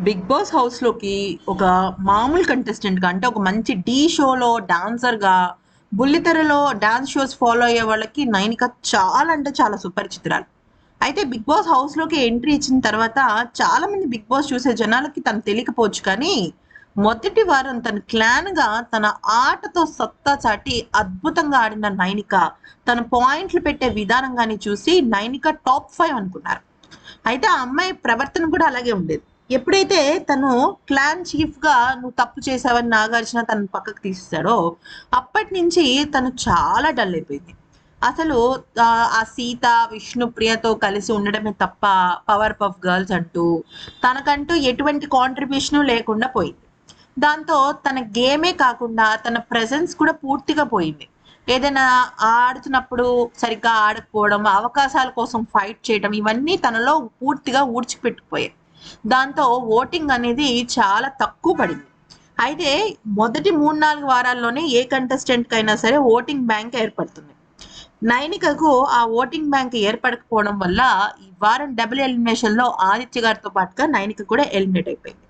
Big boss హౌస్‌లోకి ఒక మామూలు కంటెస్టెంట్‌గా అంటే ఒక మంచి డీ షోలో డాన్సర్‌గా, బుల్లితెరలో డాన్స్ షోస్ ఫాలో అయ్యే వాళ్ళకి నైనిక చాలా అంటే చాలా సుపరిచితురాలు. అయితే బిగ్ బాస్ హౌస్‌లోకి ఎంట్రీ ఇచ్చిన తర్వాత చాలామంది బిగ్ బాస్ చూసే జనాలకి తను తెలియకపోవచ్చు కానీ, మొదటి వారం తన క్లాన్‌గా తన ఆటతో సత్తా చాటి అద్భుతంగా ఆడిన నైనిక, తన పాయింట్లు పెట్టే విధానం కానీ చూసి నైనిక టాప్ ఫైవ్ అనుకున్నారు. అయితే ఆ అమ్మాయి ప్రవర్తన కూడా అలాగే ఉండేది. ఎప్పుడైతే తను క్లాన్ చీఫ్‌గా నువ్వు తప్పు చేశావని నాగార్జున తను పక్కకు తీసేసాడో, అప్పటినుంచి తను చాలా డల్ అయిపోయింది. అసలు ఆ సీత, విష్ణుప్రియతో కలిసి ఉండడమే తప్ప పవర్ పఫ్ గర్ల్స్ అంటూ, తనకంటూ ఎటువంటి కాంట్రిబ్యూషను లేకుండా పోయింది. దాంతో తన గేమే కాకుండా తన ప్రెజెన్స్ కూడా పూర్తిగా పోయింది. ఏదైనా ఆడుతున్నప్పుడు సరిగ్గా ఆడకపోవడం, అవకాశాల కోసం ఫైట్ చేయడం ఇవన్నీ తనలో పూర్తిగా ఊడ్చిపెట్టుకుపోయాయి. దాంతో ఓటింగ్ అనేది చాలా తక్కువ పడింది. అయితే మొదటి 3, 4 వారాల్లోనే ఏ కంటెస్టెంట్‌కైనా సరే ఓటింగ్ బ్యాంక్ ఏర్పడుతుంది. నైనికకు ఆ ఓటింగ్ బ్యాంక్ ఏర్పడకపోవడం వల్ల ఈ వారం డబుల్ ఎలిమినేషన్‌లో ఆదిత్య గారితో పాటుగా నైనిక కూడా ఎలిమినేట్ అయిపోయింది.